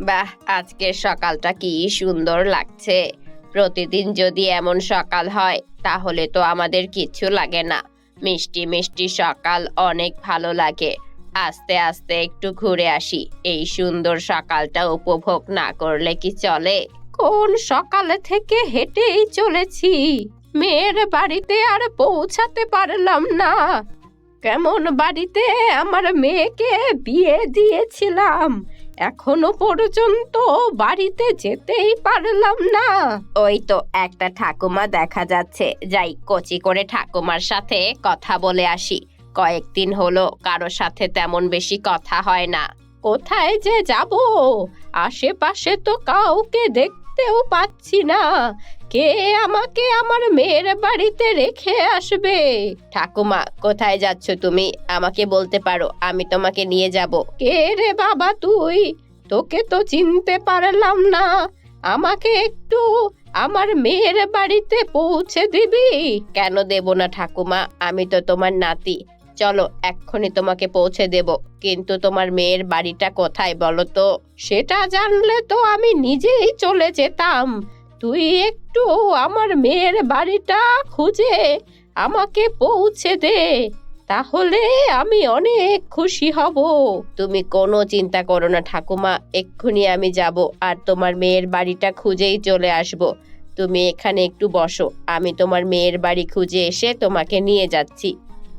বাহ আজকের সকালটা কি সুন্দর লাগছে। প্রতিদিন যদি এমন সকাল হয়, তাহলে তো আমাদের কিচ্ছু লাগে না। মিষ্টি মিষ্টি সকাল অনেক ভালো লাগে। আস্তে আস্তে একটু ঘুরে আসি। এই সুন্দর সকালটা উপভোগ না করলে কি চলে? কোন সকালে থেকে হেঁটেই চলেছি। মেয়ের বাড়িতে আর পৌঁছাতে পারলাম না। কেমন বাড়িতে আমার মেয়েকে বিয়ে দিয়েছিলাম। এখনও পর্যন্ত বাড়িতে যেতেই পারলাম না। ওই তো একটা ঠাকুমা দেখা যাচ্ছে। যাই কচি করে ঠাকুমার সাথে কথা বলে আসি। কয়েকদিন হলো কারও সাথে তেমন বেশি কথা হয় না। কোথায় যে যাব? আশেপাশে তো কাউকে দেখতেও পাচ্ছি না। কে আমাকে আমার মেয়ের বাড়িতে রেখে আসবে? ঠাকুমা, কোথায় যাচ্ছ তুমি? আমাকে বলতে পারো, আমি তোমাকে নিয়ে যাব। কে রে বাবা তুই? তোকে তো চিনতে পারলাম না। আমাকে একটু আমার মেয়ের বাড়িতে পৌঁছে দিবি? কেন দেব না ঠাকুমা? আমি তো তোমার নাতি। চলো, এক্ষুনি তোমাকে পৌঁছে দেব। কিন্তু তোমার মেয়ের বাড়িটা কোথায় বলো তো? সেটা জানলে তো আমি নিজেই চলে যেতাম। তুই একটু আমার মেয়ের বাড়িটা খুঁজে আমাকে পৌঁছে দে। তাহলে আমি অনেক খুশি হব। তুমি কোনো চিন্তা করো না ঠাকুমা। এক্ষুনি আমি যাব আর তোমার মেয়ের বাড়িটা খুঁজেই চলে আসব। তুমি এখানে একটু বসো। আমি তোমার মেয়ের বাড়ি খুঁজে এসে তোমাকে নিয়ে যাচ্ছি।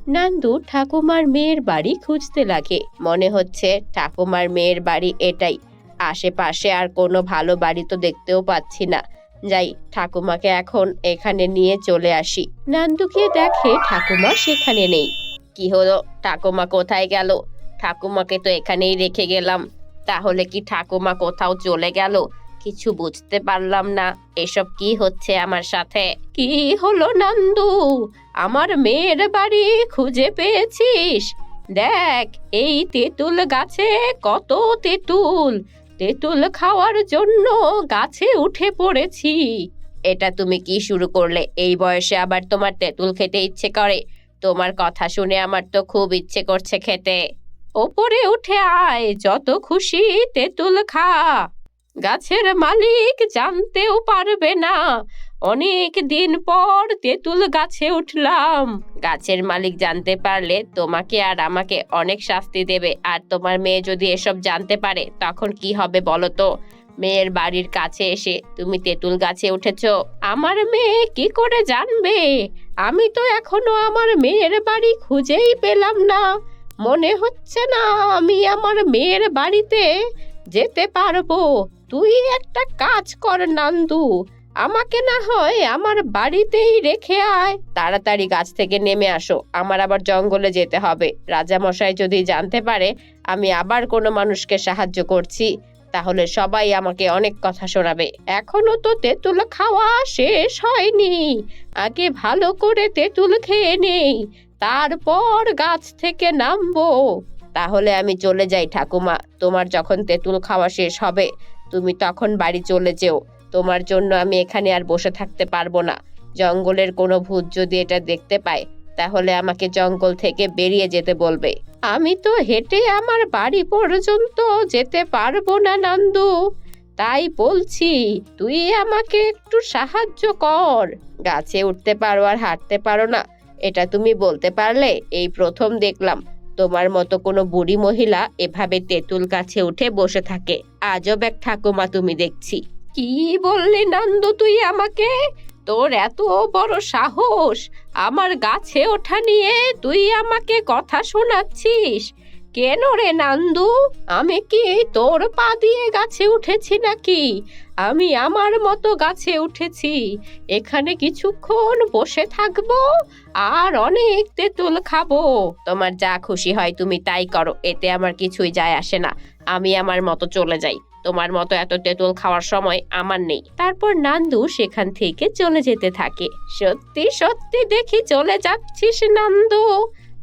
নান্দু ঠাকুমার মেয়ের বাড়ি খুঁজতে লাগে। মনে হচ্ছে ঠাকুমার মেয়ের বাড়ি এটাই। আশেপাশে আর কোনো ভালো বাড়ি তো দেখতেও পাচ্ছি না। যাই, ঠাকুমাকে এখন এখানে নিয়ে চলে আসি। নান্দু গিয়ে দেখে ঠাকুমা সেখানে নেই। কি হলো? ঠাকুমা কোথায় গেল? ঠাকুমাকে তো এখানেই রেখে গেলাম। তাহলে কি ঠাকুমা কোথাও চলে গেল? কিছু বুঝতে পারলাম না। এসব কি হচ্ছে আমার সাথে? কি হলো নন্দু? আমার মেয়ের বাড়ি খুঁজে পেয়েছিস? দেখ, এই তেঁতুল গাছে কত তেঁতুল। তেঁতুল খাওয়ার জন্য গাছে উঠে পড়েছি। এটা তুমি কি শুরু করলে? এই বয়সে আবার তোমার তেঁতুল খেতে ইচ্ছে করে। তোমার কথা শুনে আমার তো খুব ইচ্ছে করছে খেতে। ওপরে উঠে আয় যত খুশি তেঁতুল খা। গাছের মালিক জানতেও পারবে না। অনেক দিন পর তেঁতুল গাছে উঠলাম। গাছের মালিক জানতে পারলে তোমাকে আর আমাকে অনেক শাস্তি দেবে। আর তোমার মেয়ে যদি এসব জানতে পারে, তখন কি হবে বলো তো মেয়ের বাড়ির কাছে এসে তুমি তেঁতুল গাছে উঠেছো। আমার মেয়ে কি করে জানবে? আমি তো এখনও আমার মেয়ের বাড়ি খুঁজেই পেলাম না। মনে হচ্ছে না আমি আমার মেয়ের বাড়িতে যেতে পারব। তুই একটা কাজ কর, নান্দু। আমাকে না হয় আমার বাড়িতেই রেখে আয়। তাড়াতাড়ি গাছ থেকে নেমে আসো। আমার আবার জঙ্গলে যেতে হবে। রাজা মশাই যদি জানতে পারে, আমি আবার কোনো মানুষকে সাহায্য করছি, তাহলে সবাই আমাকে অনেক কথা শোনাবে। এখনও তো তেঁতুল খাওয়া শেষ হয়নি। আগে ভালো করে তেঁতুল খেয়ে নেই। তারপর গাছ থেকে নামবো। তাহলে আমি চলে যাই, ঠাকুমা। তোমার যখন তেঁতুল খাওয়া শেষ হবে তুমি তখন বাড়ি চলে যেও। তোমার জন্য আমি এখানে আর বসে থাকতে পারব না। জঙ্গলের কোনো ভূত যদি এটা দেখতে পায়, তাহলে আমাকে জঙ্গল থেকে বেরিয়ে যেতে বলবে। আমি তো হেঁটে আমার বাড়ি পর্যন্ত যেতে পারব না, নন্দু। তাই বলছি, তুই আমাকে একটু সাহায্য কর। গাছে উঠতে পারো আর হাঁটতে পারো না, এটা তুমি বলতে পারলে এই প্রথম দেখলাম। তোমার মতো কোনো বুড়ি মহিলা এভাবে তেঁতুল গাছে উঠে বসে থাকে। আজব এক ঠাকুমা তুমি দেখছি। কি বললি নন্দ তুই আমাকে? তোর এত বড় সাহস। আমার গাছে ওঠা নিয়ে তুই আমাকে কথা শোনাচ্ছিস। কেন রে নান্দু? আমি কি তোর পা দিয়ে গাছে উঠেছি নাকি? আমি আমার মতো গাছে উঠেছি। এখানে কিছুক্ষণ বসে থাকব আর অনেক তেঁতুল খাব। তোমার যা খুশি হয় তুমি তাই করো, এতে আমার কিছুই যায় আসে না। আমি আমার মতো চলে যাই। তোমার মতো এত তেঁতুল খাওয়ার সময় আমার নেই। তারপর নান্দু সেখান থেকে চলে যেতে থাকে। সত্যি সত্যি দেখি চলে যাচ্ছিস নান্দু।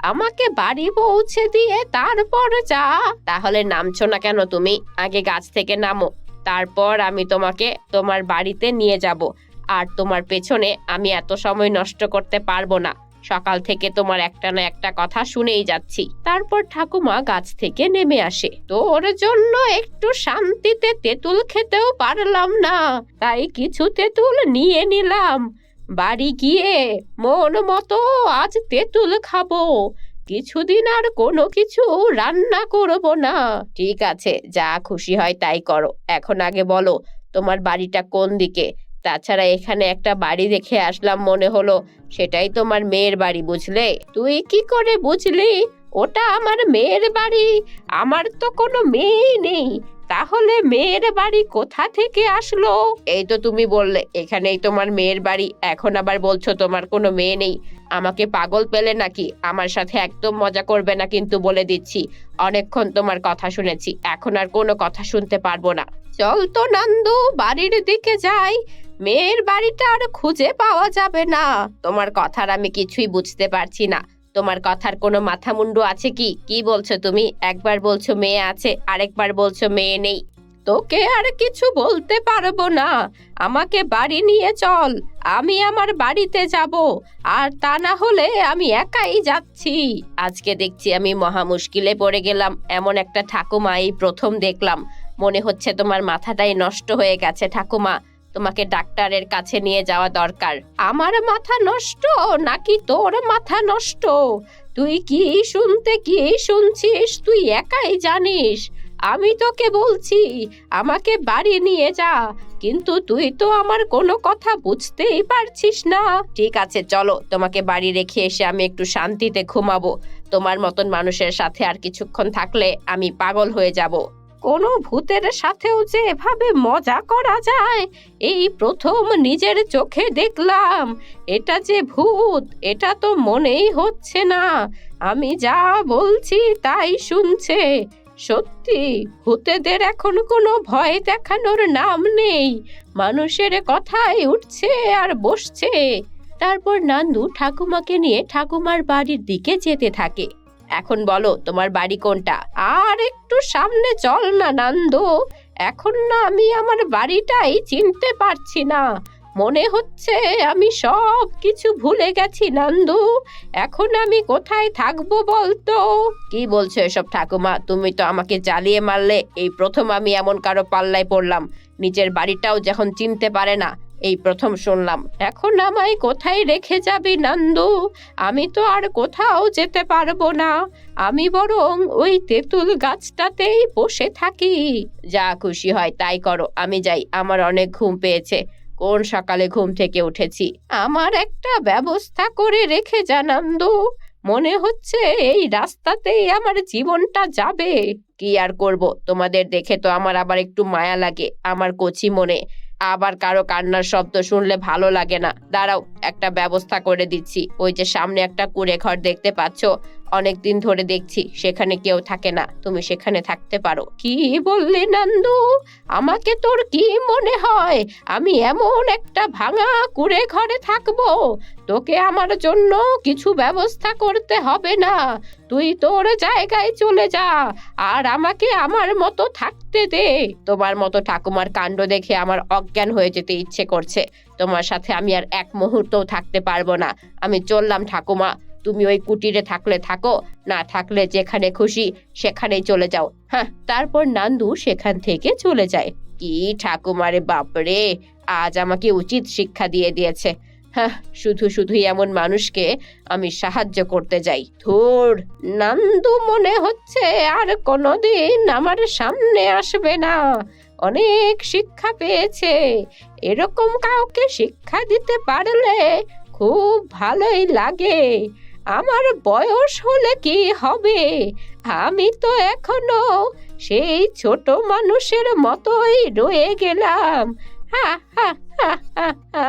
আমাকে বাড়ি পৌঁছে দিয়ে তারপর যা। তাহলে নামছো না কেন তুমি? আগে গাছ থেকে নামো। তারপর আমি তোমাকে তোমার বাড়িতে নিয়ে যাব। আর তোমার পেছনে আমি এত সময় নষ্ট করতে পারব না। সকাল থেকে তোমার একটা না একটা কথা শুনেই যাচ্ছি। তারপর ঠাকুমা গাছ থেকে নেমে আসে। তোর জন্য একটু শান্তিতে তেঁতুল খেতেও পারলাম না। তাই কিছু তেঁতুল নিয়ে নিলাম। বাড়ি গিয়ে মন মতো আজ তেঁতুল খাব। কিছুদিন আর কোনো কিছু রান্না করব না। ঠিক আছে, যা খুশি হয় তাই করো। এখন আগে বলো, তোমার বাড়িটা কোন দিকে? তাছাড়া এখানে একটা বাড়ি দেখে আসলাম মনে হলো, সেটাই তোমার মেয়ের বাড়ি, বুঝলে? তুই কি করে বুঝলি? ওটা আমার মেয়ের বাড়ি। আমার তো কোনো মেয়ে নেই। তাহলে মেয়ের বাড়ি কোথা থেকে আসলো? এই তো তুমি বললে, এখানেই তোমার মেয়ের বাড়ি। এখন আবার বলছো তোমার কোনো মেয়ে নেই। আমাকে পাগল পেলে নাকি? আমার সাথে একদম মজা করবে না কিন্তু বলে দিচ্ছি। অনেকক্ষণ তোমার কথা শুনেছি, এখন আর কোনো কথা শুনতে পারব না। চল তো নন্দু, বাড়ির দিকে যাই। মেয়ের বাড়িটা আর খুঁজে পাওয়া যাবে না। তোমার কথার আমি কিছুই বুঝতে পারছি না। তোমার কথার কোনো মাথা মুন্ডু আছে কি? কি বলছো তুমি? একবার বলছো মেয়ে আছে, আরেকবার বলছো মেয়ে নেই। তোকে আর কিছু বলতে পারব না। আমাকে বাড়ি নিয়ে চল। আমি আমার বাড়িতে যাব। আর তা না হলে আমি একাই যাচ্ছি। আজকে দেখছি আমি মহা মুশকিলে পড়ে গেলাম। এমন একটা ঠাকুমা এই প্রথম দেখলাম। মনে হচ্ছে তোমার মাথাটাই নষ্ট হয়ে গেছে, ঠাকুমা। তোমাকে ডাক্তারের কাছে নিয়ে যাওয়া দরকার। আমার মাথা নষ্ট, নাকি তোর মাথা নষ্ট? তুই কি শুনতে, কি শুনছিস? তুই একাই জানিস। আমি তোকে বলছি, আমাকে বাড়ি নিয়ে যা। কিন্তু তুই তো আমার কোনো কথা বুঝতেই পারছিস না। ঠিক আছে, চলো, তোমাকে বাড়ি রেখে এসে আমি একটু শান্তিতে ঘুমাবো। তোমার মতন মানুষের সাথে আর কিছুক্ষণ থাকলে আমি পাগল হয়ে যাব। কোনো ভূতের সাথেও যে এভাবে মজা করা যায়, এই প্রথম নিজের চোখে দেখলাম, এটা যে ভূত, এটা তো মনেই হচ্ছে না। আমি যা বলছি তাই শুনছে। সত্যি, ভূতেদের এখন কোনো ভয় দেখানোর নাম নেই। মানুষের কথাই উঠছে আর বসছে। তারপর নান্দু ঠাকুমাকে নিয়ে ঠাকুমার বাড়ির দিকে যেতে থাকে। এখন বলো, তোমার বাড়ি কোনটা? আর একটু সামনে চল না, নান্দু। এখন না আমি আমার বাড়িটাই চিনতে পারছি না। মনে হচ্ছে আমি সব কিছু ভুলে গেছি, নান্দু। এখন আমি কোথায় থাকব বলতো? কি বলছো এসব ঠাকুমা? তুমি তো আমাকে জ্বালিয়ে মারলে। এই প্রথম আমি এমন কারও পাল্লায় পড়লাম। নিজের বাড়িটাও যখন চিনতে পারে না এই প্রথম শুনলাম, এখন আমায় কোথায় রেখে যাবি নান্দু? আমি তো আর কোথাও যেতে পারব না। আমি বরং ওই তেঁতুল গাছটাতেই বসে থাকি। যা খুশি হয় তাই করো, আমি যাই, আমার অনেক ঘুম পেয়েছে। কোন সকালে ঘুম থেকে উঠেছি? আমার একটা ব্যবস্থা করে রেখে যা জানান্দু মনে হচ্ছে এই রাস্তাতেই আমার জীবনটা যাবে। কি আর করব? তোমাদের দেখে তো আমার আবার একটু মায়া লাগে, আমার কচি মনে। আবার কারও কান্নার শব্দ শুনলে ভালো লাগে না। দাঁড়াও, একটা ব্যবস্থা করে দিচ্ছি। ওই যে সামনে একটা কুড়ে ঘর দেখতে পাচ্ছ? অনেক দিন ধরে দেখছি সেখানে কেউ থাকে না। তুমি সেখানে থাকতে পারো। কি বললি নন্দু? আমাকে তোর কি মনে হয়? আমি এমন একটা ভাঙা কুড়ে ঘরে থাকব। তোকে আমার জন্য কিছু ব্যবস্থা করতে হবে না। তুই তোর জায়গায় চলে যা। আর আমাকে আমার মতো থাকতে দে। তোমার মতো ঠাকুমার কাণ্ড দেখে আমার অজ্ঞান হয়ে যেতে ইচ্ছে করছে। তোমার সাথে আমি আর এক মুহূর্তও থাকতে পারব না। আমি চললাম ঠাকুমা। তুমি ওই কুটিরে থাকলে থাকো, না থাকলে যেখানে খুশি সেখানেই চলে যাও। হ্যাঁ তারপর নান্দু সেখান থেকে চলে যায়। কি ঠাকুমারে বাপরে, আজ আমাকে উচিত শিক্ষা দিয়ে দিয়েছে। হ্যাঁ শুধু শুধুই এমন মানুষকে আমি সাহায্য করতে যাই। ধুর, নান্দু মনে হচ্ছে আর কোনোদিন আমার সামনে আসবে না। অনেক শিক্ষা পেয়েছে। এরকম কাউকে শিক্ষা দিতে পারলে খুব ভালোই লাগে। আমার বয়স হলে কি হবে? আমি তো এখনও সেই ছোট মানুষের মতোই রয়ে গেলাম। হা হা হা হা